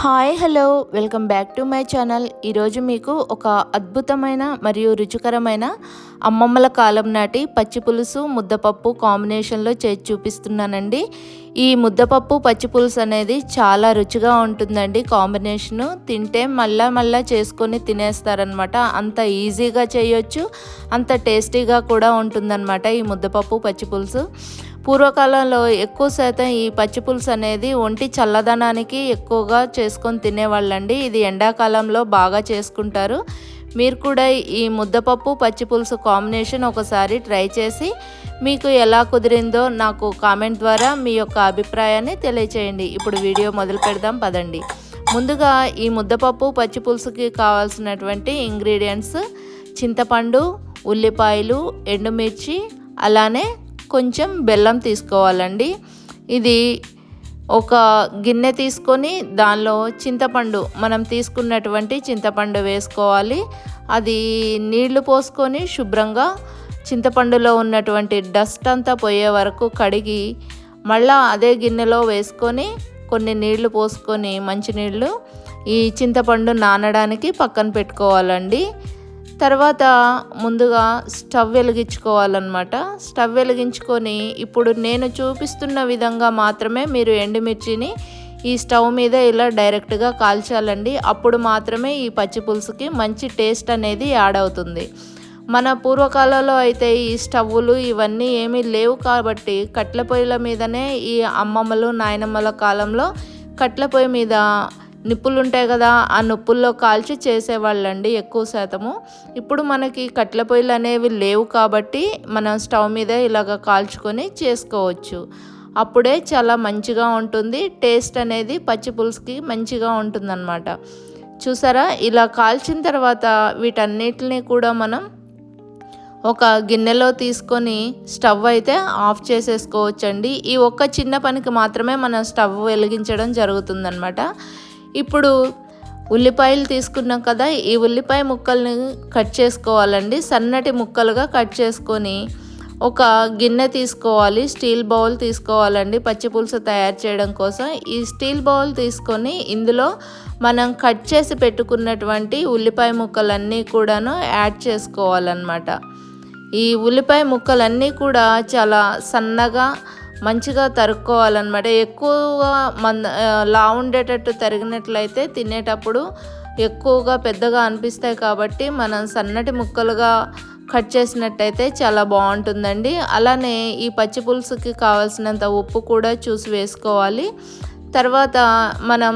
Hi hello welcome back to my channel. ఈరోజు మీకు ఒక అద్భుతమైన మరియు రుచికరమైన అమ్మమ్మల కాలం నాటి పచ్చి పులుసు ముద్దపప్పు కాంబినేషన్లో చేసి చూపిస్తున్నానండి. ఈ ముద్దపప్పు పచ్చి పులుసు అనేది చాలా రుచిగా ఉంటుందండి. కాంబినేషను తింటే మళ్ళా మళ్ళా చేసుకొని తినేస్తారనమాట అంత ఈజీగా చేయొచ్చు అంత టేస్టీగా కూడా ఉంటుందన్నమాట ఈ ముద్దపప్పు పచ్చి పులుసు. పూర్వకాలంలో ఎక్కువ శాతం ఈ పచ్చి పులుసు అనేది ఒంటి చల్లదనానికి ఎక్కువగా చేసుకొని తినేవాళ్ళండి. ఇది ఎండాకాలంలో బాగా చేసుకుంటారు. మీరు కూడా ఈ ముద్దపప్పు పచ్చి పులుసు కాంబినేషన్ ఒకసారి ట్రై చేసి మీకు ఎలా కుదిరిందో నాకు కామెంట్ ద్వారా మీ యొక్క అభిప్రాయాన్ని తెలియచేయండి. ఇప్పుడు వీడియో మొదలు పెడదాం పదండి. ముందుగా ఈ ముద్దపప్పు పచ్చి పులుసుకి కావాల్సినటువంటి ఇంగ్రీడియంట్స్ చింతపండు ఉల్లిపాయలు ఎండుమిర్చి అలానే కొంచెం బెల్లం తీసుకోవాలండి. ఇది ఒక గిన్నె తీసుకొని దానిలో చింతపండు మనం తీసుకున్నటువంటి చింతపండు వేసుకోవాలి. అది నీళ్ళు పోసుకొని శుభ్రంగా చింతపండులో ఉన్నటువంటి డస్ట్ అంతా పోయే వరకు కడిగి మళ్ళా అదే గిన్నెలో వేసుకొని కొన్ని నీళ్ళు పోసుకొని మంచినీళ్ళు ఈ చింతపండు నానడానికి పక్కన పెట్టుకోవాలండి. తర్వాత ముందుగా స్టవ్ వెలిగించుకోవాలన్నమాట. స్టవ్ వెలిగించుకొని ఇప్పుడు నేను చూపిస్తున్న విధంగా మాత్రమే మీరు ఎండుమిర్చిని ఈ స్టవ్ మీద ఇలా డైరెక్ట్గా కాల్చాలండి. అప్పుడు మాత్రమే ఈ పచ్చి పులుసుకి మంచి టేస్ట్ అనేది యాడ్ అవుతుంది. మన పూర్వకాలంలో అయితే ఈ స్టవ్వులు ఇవన్నీ ఏమీ లేవు కాబట్టి కట్ల పొయ్యిల మీదనే ఈ అమ్మమ్మలు నాయనమ్మల కాలంలో కట్ల పొయ్యి మీద నిప్పులు ఉంటాయి కదా ఆ నొప్పుల్లో కాల్చి చేసేవాళ్ళండి ఎక్కువ శాతము. ఇప్పుడు మనకి కట్టెల పొయ్యిలు అనేవి లేవు కాబట్టి మనం స్టవ్ మీద ఇలాగ కాల్చుకొని చేసుకోవచ్చు. అప్పుడే చాలా మంచిగా ఉంటుంది. టేస్ట్ అనేది పచ్చి పులుసుకి మంచిగా ఉంటుందన్నమాట. చూసారా? ఇలా కాల్చిన తర్వాత వీటన్నిటిని కూడా మనం ఒక గిన్నెలో తీసుకొని స్టవ్ అయితే ఆఫ్ చేసేసుకోవచ్చండి. ఈ ఒక్క చిన్న పనికి మాత్రమే మనం స్టవ్ వెలిగించడం జరుగుతుందనమాట ఇప్పుడు ఉల్లిపాయలు తీసుకున్నాం కదా ఈ ఉల్లిపాయ ముక్కల్ని కట్ చేసుకోవాలండి. సన్నటి ముక్కలుగా కట్ చేసుకొని ఒక గిన్నె తీసుకోవాలి స్టీల్ బౌల్ తీసుకోవాలండి. పచ్చి పులుసు తయారు చేయడం కోసం ఈ స్టీల్ బౌల్ తీసుకొని ఇందులో మనం కట్ చేసి పెట్టుకున్నటువంటి ఉల్లిపాయ ముక్కలన్నీ కూడాను యాడ్ చేసుకోవాలన్నమాట. ఈ ఉల్లిపాయ ముక్కలన్నీ కూడా చాలా సన్నగా మంచిగా తరుక్కోవాలన్నమాట. ఎక్కువగా మంద లా ఉండేటట్టు తరిగినట్లయితే తినేటప్పుడు ఎక్కువగా పెద్దగా అనిపిస్తాయి కాబట్టి మనం సన్నటి ముక్కలుగా కట్ చేసినట్టయితే చాలా బాగుంటుందండి. అలానే ఈ పచ్చి పులుసుకి కావాల్సినంత ఉప్పు కూడా చూసి వేసుకోవాలి. తర్వాత మనం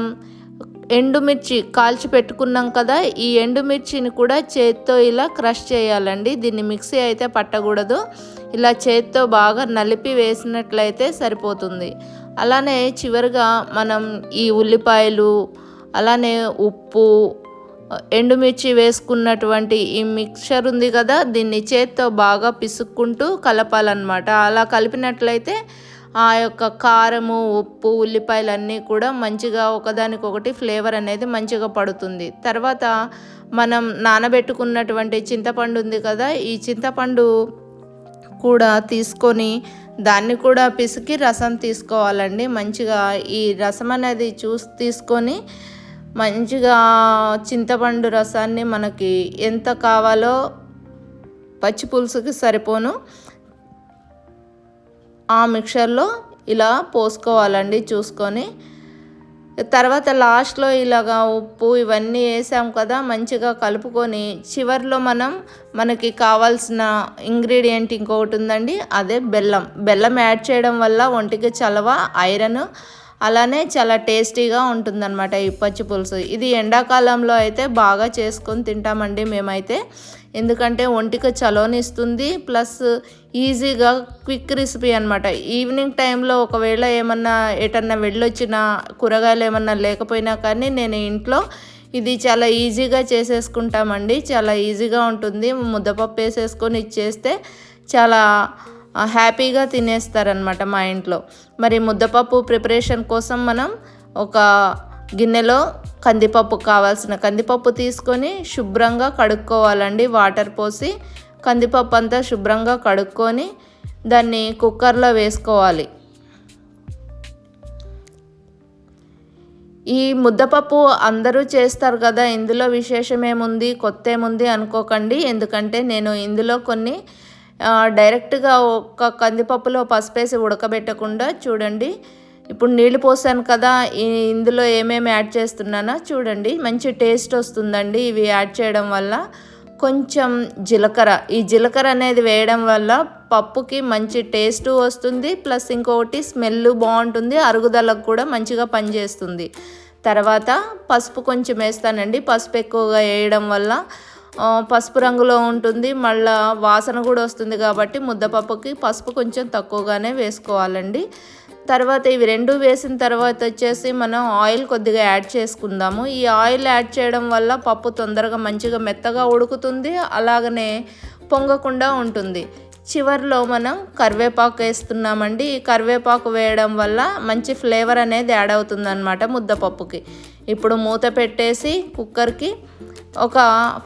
ఎండుమిర్చి కాల్చి పెట్టుకున్నాం కదా ఈ ఎండుమిర్చిని కూడా చేత్తో ఇలా క్రష్ చేయాలండి. దీన్ని మిక్సీ అయితే పట్టకూడదు. ఇలా చేత్తో బాగా నలిపి వేసినట్లయితే సరిపోతుంది. అలానే చివరిగా మనం ఈ ఉల్లిపాయలు అలానే ఉప్పు ఎండుమిర్చి వేసుకున్నటువంటి ఈ మిక్చర్ ఉంది కదా దీన్ని చేత్తో బాగా పిసుక్కుంటూ కలపాలన్నమాట. అలా కలిపినట్లయితే ఆ యొక్క కారము ఉప్పు ఉల్లిపాయలు అన్నీ కూడా మంచిగా ఒకదానికొకటి ఫ్లేవర్ అనేది మంచిగా పడుతుంది. తర్వాత మనం నానబెట్టుకున్నటువంటి చింతపండు ఉంది కదా ఈ చింతపండు కూడా తీసుకొని దాన్ని కూడా పిసికి రసం తీసుకోవాలండి. మంచిగా ఈ రసం అనేది చూసి తీసుకొని మంచిగా చింతపండు రసాన్ని మనకి ఎంత కావాలో పచ్చి పులుసుకి సరిపోను. ఆ మిక్చర్లో ఇలా పోసుకోవాలండి చూసుకొని. తర్వాత లాస్ట్లో ఇలాగా ఉప్పు ఇవన్నీ వేసాం కదా మంచిగా కలుపుకొని చివరిలో మనం మనకి కావాల్సిన ఇంగ్రీడియంట్ ఇంకొకటి ఉందండి అదే బెల్లం. బెల్లం యాడ్ చేయడం వల్ల ఒంటికి చలవ ఐరన్ అలానే చాలా టేస్టీగా ఉంటుందన్నమాట ఈ పచ్చి పులుసు. ఇది ఎండాకాలంలో అయితే బాగా చేసుకొని తింటామండి మేమైతే. ఎందుకంటే ఒంటికి చలోనిస్తుంది ప్లస్ ఈజీగా క్విక్ రెసిపీ అనమాట ఈవినింగ్ టైంలో ఒకవేళ ఏమన్నా ఎటన్నా వెళ్ళొచ్చిన కూరగాయలు ఏమన్నా లేకపోయినా కానీ నేను ఇంట్లో ఇది చాలా ఈజీగా చేసేసుకుంటామండి. చాలా ఈజీగా ఉంటుంది. ముద్దపప్పు వేసేసుకొని ఇచ్చేస్తే చాలా హ్యాపీగా తినేస్తారనమాట మా ఇంట్లో. మరి ముద్దపప్పు ప్రిపరేషన్ కోసం మనం ఒక గిన్నెలో కందిపప్పు కావాల్సిన కందిపప్పు తీసుకొని శుభ్రంగా కడుక్కోవాలండి. వాటర్ పోసి కందిపప్పు అంతా శుభ్రంగా కడుక్కొని దాన్ని కుక్కర్లో వేసుకోవాలి. ఈ ముద్దపప్పు అందరూ చేస్తారు కదా ఇందులో విశేషమేముంది కొత్త ఏముంది అనుకోకండి. ఎందుకంటే నేను ఇందులో కొన్ని డైరెక్ట్గా ఒక కందిపప్పులో పసుపేసి ఉడకబెట్టకుండా చూడండి. ఇప్పుడు నీళ్ళు పోసాను కదా ఇందులో ఏమేమి యాడ్ చేస్తున్నానో చూడండి. మంచి టేస్ట్ వస్తుందండి ఇవి యాడ్ చేయడం వల్ల. కొంచెం జీలకర్ర ఈ జీలకర్ర అనేది వేయడం వల్ల పప్పుకి మంచి టేస్ట్ వస్తుంది. ప్లస్ ఇంకొకటి స్మెల్ బాగుంటుంది అరుగుదలకు కూడా మంచిగా పనిచేస్తుంది. తర్వాత పసుపు కొంచెం వేస్తానండి. పసుపు ఎక్కువగా వేయడం వల్ల పసుపు రంగులో ఉంటుంది. మళ్ళా వాసన కూడా వస్తుంది కాబట్టి ముద్దపప్పుకి పసుపు కొంచెం తక్కువగానే వేసుకోవాలండి. తర్వాత ఇవి రెండు వేసిన తర్వాత వచ్చేసి మనం ఆయిల్ కొద్దిగా యాడ్ చేసుకుందాము. ఈ ఆయిల్ యాడ్ చేయడం వల్ల పప్పు తొందరగా మంచిగా మెత్తగా ఉడుకుతుంది. అలాగనే పొంగకుండా ఉంటుంది. చివరిలో మనం కరివేపాకు వేస్తున్నామండి. ఈ కరివేపాకు వేయడం వల్ల మంచి ఫ్లేవర్ అనేది యాడ్ అవుతుంది అనమాట ముద్దపప్పుకి ఇప్పుడు మూత పెట్టేసి కుక్కర్కి ఒక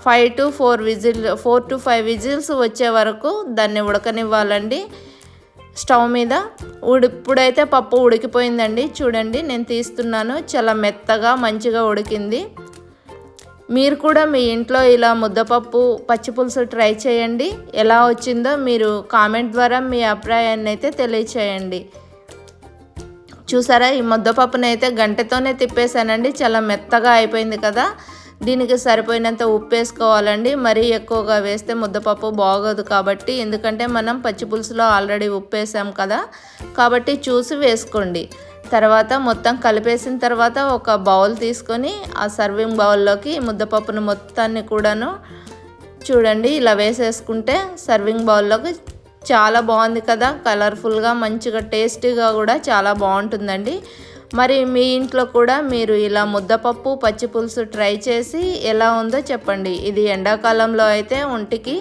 five to four whistle four to five whistles వచ్చే వరకు దాన్ని ఉడకనివ్వాలండి. స్టవ్ మీద ఉడి ఇప్పుడైతే పప్పు ఉడికిపోయిందండి. చూడండి నేను తీస్తున్నాను. చాలా మెత్తగా మంచిగా ఉడికింది. మీరు కూడా మీ ఇంట్లో ఇలా ముద్దపప్పు పచ్చిపులుసు ట్రై చేయండి. ఎలా వచ్చిందో మీరు కామెంట్ ద్వారా మీ అభిప్రాయాన్ని అయితే తెలియచేయండి. చూసారా ఈ ముద్దపప్పునైతే గంటతోనే తిప్పేశానండి. చాలా మెత్తగా అయిపోయింది కదా. దీనికి సరిపోయినంత ఉప్పు వేసుకోవాలండి. మరీ ఎక్కువగా వేస్తే ముద్దపప్పు బాగోదు కాబట్టి ఎందుకంటే మనం పచ్చి పులుసులో ఆల్రెడీ ఉప్పు వేసాం కదా. కాబట్టి చూసి వేసుకోండి. తర్వాత మొత్తం కలిపేసిన తర్వాత ఒక బౌల్ తీసుకొని ఆ సర్వింగ్ బౌల్లోకి ముద్దపప్పును మొత్తాన్ని కూడాను చూడండి ఇలా వేసేసుకుంటే సర్వింగ్ బౌల్లోకి చాలా బాగుంది కదా. కలర్ఫుల్గా మంచిగా టేస్టీగా కూడా చాలా బాగుంటుందండి. మరి మీ ఇంట్లో కూడా మీరు ఇలా ముద్దపప్పు పచ్చి పులుసు ట్రై చేసి ఎలా ఉందో చెప్పండి. ఇది ఎండాకాలంలో అయితే ఒంటికి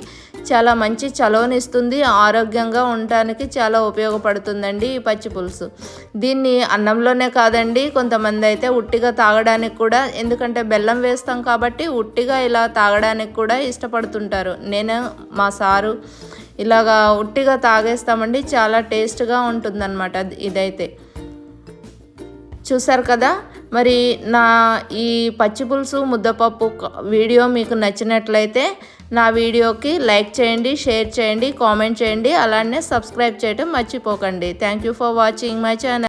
చాలా మంచి చలవనిస్తుంది ఆరోగ్యంగా ఉండటానికి చాలా ఉపయోగపడుతుందండి ఈ పచ్చి పులుసు. దీన్ని అన్నంలోనే కాదండి కొంతమంది అయితే ఉట్టిగా తాగడానికి కూడా ఎందుకంటే బెల్లం వేస్తాం కాబట్టి ఉట్టిగా ఇలా తాగడానికి కూడా ఇష్టపడుతుంటారు. నేను మా సారు ఇలాగా ఉట్టిగా తాగేస్తామండి చాలా టేస్ట్గా ఉంటుందన్నమాట ఇదైతే. చూసారు కదా? మరి నా ఈ పచ్చి పులుసు ముద్దపప్పు వీడియో మీకు నచ్చినట్లయితే నా వీడియోకి లైక్ చేయండి షేర్ చేయండి కామెంట్ చేయండి అలానే సబ్స్క్రైబ్ చేయడం మర్చిపోకండి. Thank you for watching my channel.